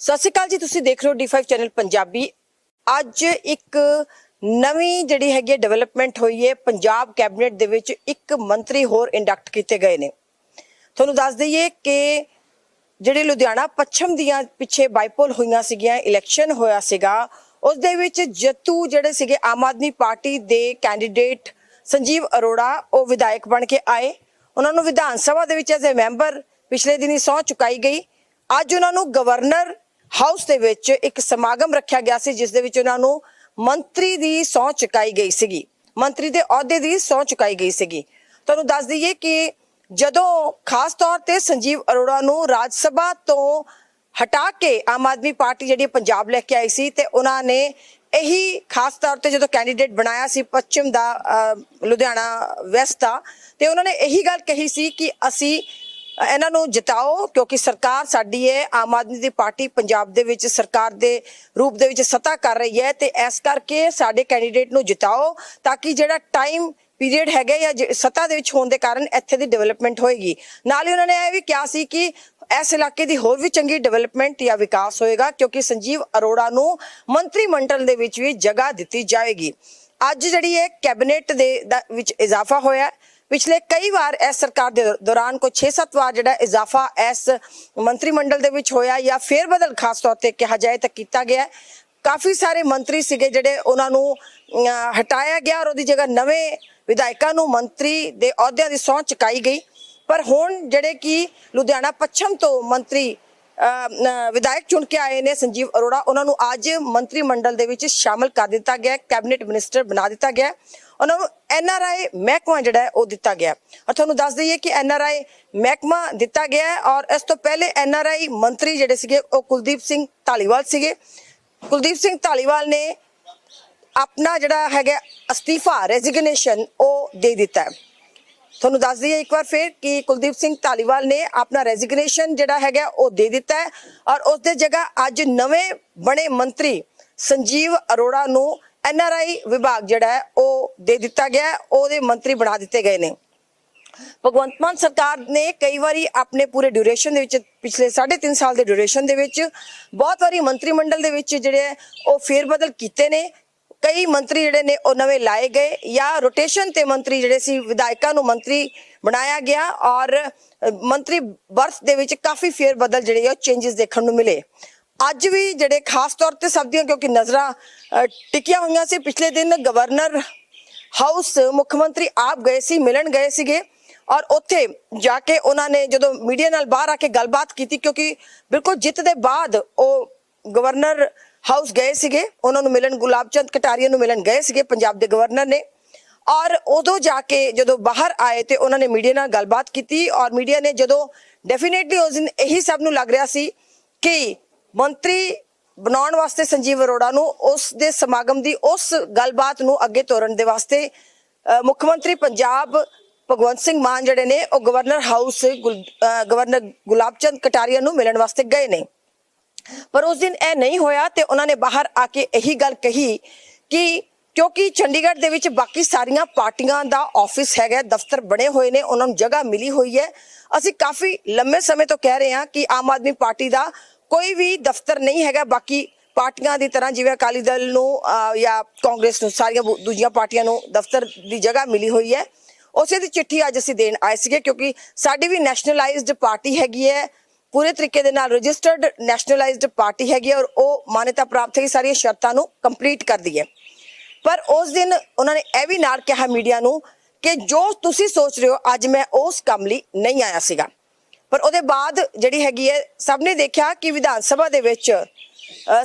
ਸਤਿ ਸ਼੍ਰੀ ਅਕਾਲ ਜੀ, ਤੁਸੀਂ ਦੇਖ ਰਹੇ ਹੋ D5 ਚੈਨਲ ਪੰਜਾਬੀ। ਅੱਜ ਇੱਕ ਨਵੀਂ ਜਿਹੜੀ ਹੈਗੀ ਡਿਵੈਲਪਮੈਂਟ ਹੋਈ ਹੈ, ਪੰਜਾਬ ਕੈਬਨਿਟ ਦੇ ਵਿੱਚ ਇੱਕ ਮੰਤਰੀ ਹੋਰ ਇੰਡਕਟ ਕੀਤੇ ਗਏ ਨੇ। ਤੁਹਾਨੂੰ ਦੱਸ ਦਈਏ ਕਿ ਜਿਹੜੇ ਲੁਧਿਆਣਾ ਪੱਛਮ ਦੀਆਂ ਪਿੱਛੇ ਬਾਈਪੋਲ ਹੋਈਆਂ ਸੀਗੀਆਂ ਇਲੈਕਸ਼ਨ ਹੋਇਆ ਸੀਗਾ ਉਸ ਦੇ ਵਿੱਚ ਜੱਤੂ ਜਿਹੜੇ ਸੀਗੇ, ਆਮ ਆਦਮੀ ਪਾਰਟੀ ਦੇ ਕੈਂਡੀਡੇਟ ਸੰਜੀਵ ਅਰੋੜਾ, ਉਹ ਵਿਧਾਇਕ ਬਣ ਕੇ ਆਏ। ਉਹਨਾਂ ਨੂੰ ਵਿਧਾਨ ਸਭਾ ਦੇ ਵਿੱਚ ਐਜ਼ ਅ ਮੈਂਬਰ ਪਿਛਲੇ ਦਿਨੀ ਸਹੁੰ ਚੁਕਾਈ ਗਈ। ਅੱਜ ਉਹਨਾਂ ਨੂੰ ਗਵਰਨਰ ਹਾਊਸ ਦੇ ਵਿੱਚ ਇੱਕ ਸਮਾਗਮ ਰੱਖਿਆ ਗਿਆ ਸੀ, ਜਿਸ ਦੇ ਵਿੱਚ ਉਹਨਾਂ ਨੂੰ ਮੰਤਰੀ ਦੀ ਸਹੁੰ ਚੁਕਾਈ ਗਈ ਸੀਗੀ। ਮੰਤਰੀ ਦੇ ਅਹੁਦੇ ਦੀ ਸਹੁੰ ਚੁਕਾਈ ਗਈ ਸੀਗੀ। ਤੁਹਾਨੂੰ ਦੱਸ ਦਈਏ ਕਿ ਜਦੋਂ ਖਾਸ ਤੌਰ ਤੇ ਸੰਜੀਵ ਅਰੋੜਾ ਨੂੰ ਰਾਜ ਸਭਾ ਤੋਂ ਹਟਾ ਕੇ ਆਮ ਆਦਮੀ ਪਾਰਟੀ ਜਿਹੜੀ ਪੰਜਾਬ ਲੈ ਕੇ ਆਈ ਸੀ ਤੇ ਉਹਨਾਂ ਨੇ ਇਹੀ ਖਾਸ ਤੌਰ ਤੇ ਜਦੋਂ ਕੈਂਡੀਡੇਟ ਬਣਾਇਆ ਸੀ ਪੱਛਮ ਦਾ ਲੁਧਿਆਣਾ ਵੈਸਟ ਦਾ, ਤੇ ਉਹਨਾਂ ਨੇ ਇਹੀ ਗੱਲ ਕਹੀ ਸੀ ਕਿ ਅਸੀਂ ਇਹਨਾਂ ਨੂੰ ਜਿਤਾਓ, ਕਿਉਂਕਿ ਸਰਕਾਰ ਸਾਡੀ ਹੈ, ਆਮ ਆਦਮੀ ਦੀ ਪਾਰਟੀ ਪੰਜਾਬ ਦੇ ਵਿੱਚ ਸਰਕਾਰ ਦੇ ਰੂਪ ਦੇ ਵਿੱਚ ਸੱਤਾ ਕਰ ਰਹੀ ਹੈ ਤੇ ਇਸ ਕਰਕੇ ਸਾਡੇ ਕੈਂਡੀਡੇਟ ਨੂੰ ਜਿਤਾਓ ਤਾਂ ਕਿ ਜਿਹੜਾ ਟਾਈਮ ਪੀਰੀਅਡ ਹੈਗਾ ਜਾਂ ਜ- ਦੇ ਵਿੱਚ ਹੋਣ ਦੇ ਕਾਰਨ ਇੱਥੇ ਦੀ ਡਿਵੈਲਪਮੈਂਟ ਹੋਏਗੀ। ਨਾਲ ਹੀ ਉਹਨਾਂ ਨੇ ਇਹ ਵੀ ਕਿਹਾ ਸੀ ਕਿ ਇਸ ਇਲਾਕੇ ਦੀ ਹੋਰ ਵੀ ਚੰਗੀ ਡਿਵੈਲਪਮੈਂਟ ਜਾਂ ਵਿਕਾਸ ਹੋਏਗਾ, ਕਿਉਂਕਿ ਸੰਜੀਵ ਅਰੋੜਾ ਨੂੰ ਮੰਤਰੀ ਮੰਡਲ ਦੇ ਵਿੱਚ ਵੀ ਜਗ੍ਹਾ ਦਿੱਤੀ ਜਾਏਗੀ। ਅੱਜ ਜਿਹੜੀ ਹੈ ਕੈਬਨਿਟ ਦੇ, ਦਾ- ਵਿੱਚ ਇਜ਼ਾਫਾ ਹੋਇਆ ਪਿਛਲੇ ਕਈ ਵਾਰ ਇਸ ਸਰਕਾਰ ਦੇ ਦੌਰਾਨ ਕੋਈ 6-7 ਵਾਰ ਜਿਹੜਾ ਇਜ਼ਾਫਾ ਇਸ ਮੰਤਰੀ ਮੰਡਲ ਦੇ ਵਿੱਚ ਹੋਇਆ ਜਾਂ ਫੇਰ ਬਦਲ ਖਾਸ ਤੌਰ ਤੇ ਕਿਹਾ ਜਾਏ ਤਾਂ ਕੀਤਾ ਗਿਆ ਕਾਫੀ ਸਾਰੇ ਮੰਤਰੀ ਸੀਗੇ ਜਿਹੜੇ ਉਹਨਾਂ ਨੂੰ ਹਟਾਇਆ ਗਿਆ ਔਰ ਉਹਦੀ ਜਗ੍ਹਾ ਨਵੇਂ ਵਿਧਾਇਕਾਂ ਨੂੰ ਮੰਤਰੀ ਦੇ ਅਹੁਦਿਆਂ ਦੀ ਸਹੁੰ ਚੁਕਾਈ ਗਈ। ਪਰ ਹੁਣ ਜਿਹੜੇ ਕਿ ਲੁਧਿਆਣਾ ਪੱਛਮ ਤੋਂ ਮੰਤਰੀ ਅਹ, ਵਿਧਾਇਕ ਚੁਣ ਕੇ ਆਏ ਨੇ ਸੰਜੀਵ ਅਰੋੜਾ ਉਹਨਾਂ ਨੂੰ ਅੱਜ ਮੰਤਰੀ ਮੰਡਲ ਦੇ ਵਿੱਚ ਸ਼ਾਮਲ ਕਰ ਦਿੱਤਾ ਗਿਆ ਕੈਬਨਿਟ ਮਿਨਿਸਟਰ ਬਣਾ ਦਿੱਤਾ ਗਿਆ ਉਹਨਾਂ ਨੂੰ ਐਨਆਰਆਈ ਮਹਿਕਮਾ ਜਿਹੜਾ ਉਹ ਦਿੱਤਾ ਗਿਆ। ਔਰ ਤੁਹਾਨੂੰ ਦੱਸ ਦਈਏ ਕਿ ਐਨਆਰਆਈ ਮਹਿਕਮਾ ਦਿੱਤਾ ਗਿਆ ਹੈ ਔਰ ਇਸ ਤੋਂ ਪਹਿਲੇ ਐਨਆਰਆਈ ਮੰਤਰੀ ਜਿਹੜੇ ਸੀਗੇ ਉਹ ਕੁਲਦੀਪ ਸਿੰਘ ਧਾਲੀਵਾਲ ਸੀਗੇ। ਕੁਲਦੀਪ ਸਿੰਘ ਧਾਲੀਵਾਲ ਨੇ ਆਪਣਾ ਜਿਹੜਾ ਹੈਗਾ ਅਸਤੀਫਾ ਰੈਜ਼ਿਗਨੇਸ਼ਨ ਉਹ ਦੇ ਦਿੱਤਾ ਹੈ। ਤੁਹਾਨੂੰ ਦੱਸ ਦਈਏ ਇੱਕ ਵਾਰ ਫਿਰ ਕਿ ਕੁਲਦੀਪ ਸਿੰਘ ਧਾਲੀਵਾਲ ਨੇ ਆਪਣਾ ਰੈਜ਼ਿਗਨੇਸ਼ਨ ਜਿਹੜਾ ਹੈਗਾ ਉਹ ਦੇ ਦਿੱਤਾ ਹੈ। ਔਰ ਉਸ ਦੇ ਜਗ੍ਹਾ ਅੱਜ ਨਵੇਂ ਬਣੇ ਮੰਤਰੀ ਸੰਜੀਵ ਅਰੋੜਾ ਨੂੰ ਐਨਆਰਆਈ ਵਿਭਾਗ ਜਿਹੜਾ ਹੈ, ਉਹ ਦੇ ਦਿੱਤਾ ਗਿਆ ਉਹਦੇ ਮੰਤਰੀ ਬਣਾ ਦਿੱਤੇ ਗਏ ਨੇ। ਭਗਵੰਤ ਮਾਨ ਸਰਕਾਰ ਨੇ ਕਈ ਵਾਰੀ ਆਪਣੇ ਪੂਰੇ ਡਿਊਰੇਸ਼ਨ ਦੇ ਵਿੱਚ, ਪਿਛਲੇ 3.5 ਸਾਲ ਦੇ ਡਿਊਰੇਸ਼ਨ ਦੇ ਵਿੱਚ, ਬਹੁਤ ਵਾਰੀ ਮੰਤਰੀ ਮੰਡਲ ਦੇ ਵਿੱਚ ਜਿਹੜੇ ਉਹ ਫੇਰ ਬਦਲ ਕੀਤੇ ਨੇ। ਕਈ ਮੰਤਰੀ ਜਿਹੜੇ ਨੇ, ਉਹ ਨਵੇਂ ਲਾਏ ਗਏ ਜਾਂ ਰੋਟੇਸ਼ਨ ਤੇ ਮੰਤਰੀ ਜਿਹੜੇ ਸੀ, ਵਿਧਾਇਕਾਂ ਨੂੰ ਮੰਤਰੀ ਬਣਾਇਆ ਗਿਆ ਔਰ ਮੰਤਰੀ ਬਰਥ ਦੇ ਵਿੱਚ ਕਾਫੀ ਫੇਰ ਬਦਲ ਜਿਹੜੇ ਆ ਚੇਂजेस ਦੇਖਣ ਨੂੰ ਮਿਲੇ। ਅੱਜ ਵੀ ਜਿਹੜੇ ਖਾਸ ਤੌਰ ਤੇ ਸਭ ਦੀਆਂ ਕਿਉਂਕਿ ਨਜ਼ਰਾਂ ਟਿਕੀਆਂ ਹੋਈਆਂ ਸੀ, ਪਿਛਲੇ ਦਿਨ ਗਵਰਨਰ ਹਾਊਸ ਮੁੱਖ ਮੰਤਰੀ ਆਪ ਗਏ ਸੀ, ਮਿਲਣ ਗਏ ਸੀਗੇ ਔਰ ਉੱਥੇ ਜਾ ਕੇ ਉਹਨਾਂ ਨੇ ਜਦੋਂ ਮੀਡੀਆ ਨਾਲ ਬਾਹਰ ਆ ਕੇ ਗੱਲਬਾਤ ਕੀਤੀ ਕਿਉਂਕਿ ਬਿਲਕੁਲ ਜਿੱਤ ਦੇ ਬਾਅਦ ਉਹ ਗਵਰਨਰ ਹਾਊਸ ਗਏ ਸੀਗੇ, ਉਹਨਾਂ ਨੂੰ ਮਿਲਣ, ਗੁਲਾਬ ਚੰਦ ਕਟਾਰੀਆ ਨੂੰ ਮਿਲਣ ਗਏ ਸੀਗੇ, ਪੰਜਾਬ ਦੇ ਗਵਰਨਰ ਨੇ ਔਰ ਉਦੋਂ ਜਾ ਕੇ ਜਦੋਂ ਬਾਹਰ ਆਏ ਤੇ ਉਹਨਾਂ ਨੇ ਮੀਡੀਆ ਨਾਲ ਗੱਲਬਾਤ ਕੀਤੀ ਔਰ ਮੀਡੀਆ ਨੇ ਜਦੋਂ ਡੈਫੀਨੇਟਲੀ ਉਸ ਦਿਨ ਇਹੀ ਸਭ ਨੂੰ ਲੱਗ ਰਿਹਾ ਸੀ ਕਿ ਮੰਤਰੀ ਬਣਾਉਣ ਵਾਸਤੇ ਸੰਜੀਵ ਅਰੋੜਾ ਨੂੰ ਉਸ ਦੇ ਸਮਾਗਮ ਦੀ ਉਸ ਗੱਲਬਾਤ ਨੂੰ ਅੱਗੇ ਤੋਰਨ ਦੇ ਵਾਸਤੇ ਮੁੱਖ ਮੰਤਰੀ ਪੰਜਾਬ ਭਗਵੰਤ ਸਿੰਘ ਮਾਨ ਜਿਹੜੇ ਨੇ, ਉਹ governor house governor Gulab Kataria ਨੂੰ ਮਿਲਣ ਵਾਸਤੇ ਗਏ ਨੇ। ਪਰ ਉਸ ਦਿਨ ਇਹ ਨਹੀਂ ਹੋਇਆ ਤੇ ਉਹਨਾਂ ਨੇ ਬਾਹਰ ਆ ਕੇ ਇਹੀ ਗੱਲ ਕਹੀ ਕਿ ਕਿਉਂਕਿ ਚੰਡੀਗੜ੍ਹ ਦੇ ਵਿੱਚ ਬਾਕੀ ਸਾਰੀਆਂ ਪਾਰਟੀਆਂ ਦਾ ਆਫਿਸ ਹੈਗਾ, ਦਫ਼ਤਰ ਬਣੇ ਹੋਏ ਨੇ, ਉਹਨਾਂ ਨੂੰ ਜਗ੍ਹਾ ਮਿਲੀ ਹੋਈ ਹੈ। ਅਸੀਂ ਕਾਫੀ ਲੰਮੇ ਸਮੇਂ ਤੋਂ ਕਹਿ ਰਹੇ ਹਾਂ ਕਿ ਆਮ ਆਦਮੀ ਪਾਰਟੀ ਦਾ ਕੋਈ ਵੀ ਦਫ਼ਤਰ ਨਹੀਂ ਹੈਗਾ, ਬਾਕੀ ਪਾਰਟੀਆਂ ਦੀ ਤਰ੍ਹਾਂ ਜਿਵੇਂ ਅਕਾਲੀ ਦਲ ਨੂੰ ਜਾਂ ਕਾਂਗਰਸ ਨੂੰ, ਸਾਰੀਆਂ ਦੂਜੀਆਂ ਪਾਰਟੀਆਂ ਨੂੰ ਦਫ਼ਤਰ ਦੀ ਜਗ੍ਹਾ ਮਿਲੀ ਹੋਈ ਹੈ। ਉਸੇ ਦੀ ਚਿੱਠੀ ਅੱਜ ਅਸੀਂ ਦੇਣ ਆਏ ਸੀਗੇ ਕਿਉਂਕਿ ਸਾਡੀ ਵੀ ਨੈਸ਼ਨਲਾਈਜ਼ਡ ਪਾਰਟੀ ਹੈਗੀ ਹੈ। ਪੂਰੇ ਤਰੀਕੇ ਦੇ ਨਾਲ ਰਜਿਸਟਰਡ ਨੈਸ਼ਨਲਾਈਜ਼ਡ ਪਾਰਟੀ ਹੈਗੀ ਹੈ ਔਰ ਉਹ ਮਾਨਤਾ ਪ੍ਰਾਪਤ ਹੈ ਸਾਰੀਆਂ ਸ਼ਰਤਾਂ ਨੂੰ ਕੰਪਲੀਟ ਕਰਦੀ ਹੈ। ਪਰ ਉਸ ਦਿਨ ਉਹਨਾਂ ਨੇ ਇਹ ਵੀ ਨਾਲ ਕਿਹਾ ਮੀਡੀਆ ਨੂੰ ਕਿ ਜੋ ਤੁਸੀਂ ਸੋਚ ਰਹੇ ਹੋ, ਅੱਜ ਮੈਂ ਉਸ ਕੰਮ ਲਈ ਨਹੀਂ ਆਇਆ ਸੀਗਾ। ਪਰ ਉਹਦੇ ਬਾਅਦ ਜਿਹੜੀ ਹੈਗੀ ਹੈ, ਸਭ ਨੇ ਦੇਖਿਆ ਕਿ ਵਿਧਾਨ ਸਭਾ ਦੇ ਵਿੱਚ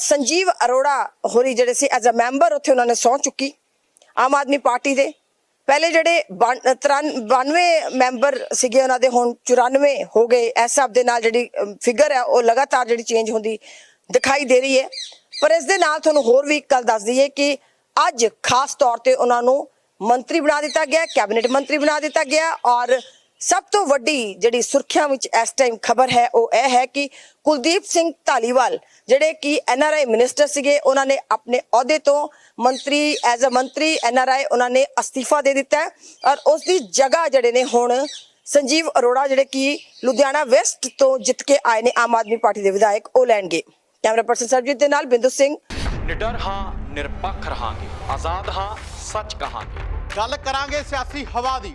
ਸੰਜੀਵ ਅਰੋੜਾ ਹੋਰੀ ਜਿਹੜੇ ਸੀ ਐਜ਼ ਅ ਮੈਂਬਰ ਉੱਥੇ ਉਹਨਾਂ ਨੇ ਸਹੁੰ ਚੁੱਕੀ, ਆਮ ਆਦਮੀ ਪਾਰਟੀ ਦੇ। ਪਹਿਲੇ ਜਿਹੜੇ 92 ਮੈਂਬਰ ਸੀਗੇ ਉਹਨਾਂ ਦੇ, ਹੁਣ 94 ਹੋ ਗਏ। ਇਸ ਹਿਸਾਬ ਦੇ ਨਾਲ ਜਿਹੜੀ ਫਿਗਰ ਹੈ, ਉਹ ਲਗਾਤਾਰ ਜਿਹੜੀ ਚੇਂਜ ਹੁੰਦੀ ਦਿਖਾਈ ਦੇ ਰਹੀ ਹੈ। ਪਰ ਇਸ ਦੇ ਨਾਲ ਤੁਹਾਨੂੰ ਹੋਰ ਵੀ ਇੱਕ ਗੱਲ ਦੱਸ ਦਈਏ ਕਿ ਅੱਜ ਖਾਸ ਤੌਰ ਤੇ ਉਹਨਾਂ ਨੂੰ ਮੰਤਰੀ ਬਣਾ ਦਿੱਤਾ ਗਿਆ, ਕੈਬਨਿਟ ਮੰਤਰੀ ਬਣਾ ਦਿੱਤਾ ਗਿਆ ਔਰ ਸਭ ਤੋਂ ਵੱਡੀ ਜਿਹੜੀ ਸੁਰਖੀਆਂ ਵਿੱਚ ਇਸ ਟਾਈਮ ਖਬਰ ਹੈ ਉਹ ਇਹ ਹੈ ਕਿ ਕੁਲਦੀਪ ਸਿੰਘ ਢਾਲੀਵਾਲ ਜਿਹੜੇ ਕਿ ਐਨਆਰਆਈ ਮਿਨਿਸਟਰ ਸੀਗੇ ਉਹਨਾਂ ਨੇ ਆਪਣੇ ਅਹੁਦੇ ਤੋਂ ਮੰਤਰੀ ਐਜ਼ ਅ ਮੰਤਰੀ ਐਨਆਰਆਈ ਉਹਨਾਂ ਨੇ ਅਸਤੀਫਾ ਦੇ ਦਿੱਤਾ ਹੈ ਔਰ ਉਸ ਦੀ ਜਗ੍ਹਾ ਜਿਹੜੇ ਨੇ ਹੁਣ ਸੰਜੀਵ ਅਰੋੜਾ ਜਿਹੜੇ ਕਿ ਲੁਧਿਆਣਾ ਵੈਸਟ ਤੋਂ ਜਿੱਤ ਕੇ ਆਏ ਨੇ ਆਮ ਆਦਮੀ ਪਾਰਟੀ ਦੇ ਵਿਧਾਇਕ ਉਹ ਲੈਣਗੇ। ਕੈਮਰਾ ਪਰਸਨ ਸਰਜੀਤ ਦੇ ਨਾਲ ਬਿੰਦੂ ਸਿੰਘ। ਨਿਡਰ ਹਾਂ ਨਿਰਪੱਖ ਰਹਾਂਗੇ। ਆਜ਼ਾਦ ਹਾਂ ਸੱਚ ਕਹਾਂਗੇ। ਗੱਲ ਕਰਾਂਗੇ ਸਿਆਸੀ ਹਵਾ ਦੀ।